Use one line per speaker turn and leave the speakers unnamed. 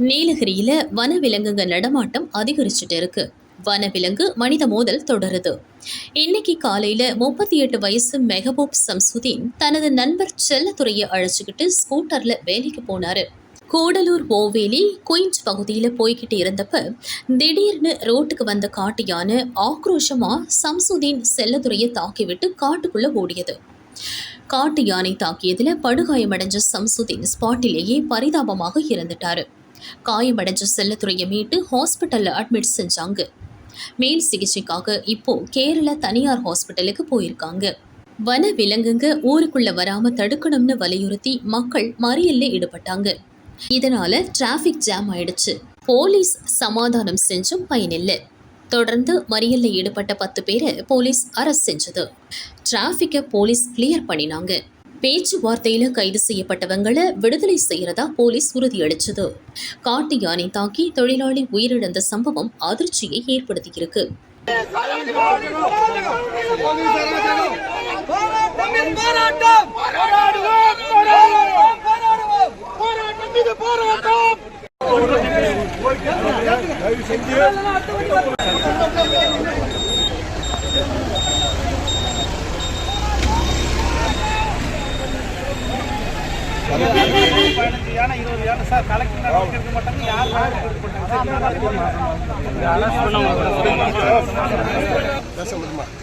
நீலகிரியில வனவிலங்குங்க நடமாட்டம் அதிகரிச்சுட்டு இருக்கு. வனவிலங்கு மனித மோதல் தொடருது. இன்னைக்கு காலையில முப்பத்தி எட்டு வயசு மெஹபூப் சம்சுதீன் தனது நண்பர் செல்லத்துறையை அழைச்சுக்கிட்டு ஸ்கூட்டர்ல வேலைக்கு போனாரு. கூடலூர் ஓவேலி குயின்ஸ் பகுதியில் போய்கிட்டு இருந்தப்ப திடீர்னு ரோட்டுக்கு வந்த காட்டு யானை ஆக்ரோஷமா சம்சுதீன் செல்லத்துறையை தாக்கிவிட்டு காட்டுக்குள்ள ஓடியது. காட்டு யானை தாக்கியதில் படுகாயமடைஞ்ச சம்சுதீன் ஸ்பாட்டிலேயே பரிதாபமாக இறந்துட்டாரு. காயமடைஞ்ச செல்லத்துறையை மீட்டு ஹாஸ்பிட்டலில் அட்மிட் செஞ்சாங்க. மேல் சிகிச்சைக்காக இப்போ கேரள தனியார் ஹாஸ்பிட்டலுக்கு போயிருக்காங்க. வன விலங்குங்க ஊருக்குள்ள வராம தடுக்கணும்னு வலியுறுத்தி மக்கள் மறியல்ல ஈடுபட்டாங்க. இதனால டிராஃபிக் ஜாம் ஆயிடுச்சு. போலீஸ் சமாதானம் செஞ்சும் பயனில்லை தொடர்ந்து மறியல்ல ஈடுபட்ட பத்து பேரை போலீஸ் அரெஸ்ட் செஞ்சது. டிராஃபிக்கை போலீஸ் கிளியர் பண்ணினாங்க. பேச்சுவார்த்தையில கைது செய்யப்பட்டவங்களை விடுதலை செய்யறதா போலீஸ் உறுதியளிச்சது. காட்டு யானை தாக்கி தொழிலாளி உயிரிழந்த சம்பவம் அதிர்ச்சியை ஏற்படுத்தியிருக்கு.
போராட்டம் போராட்டம் போராடுவோம் போராடுவோம் போராடுவோம் போராட்டம் இது போராட்டம்
பதினஞ்சு யானை இருபது யானை சார் கலெக்டர் நடவடிக்கை எடுக்க யார் நடவடிக்கை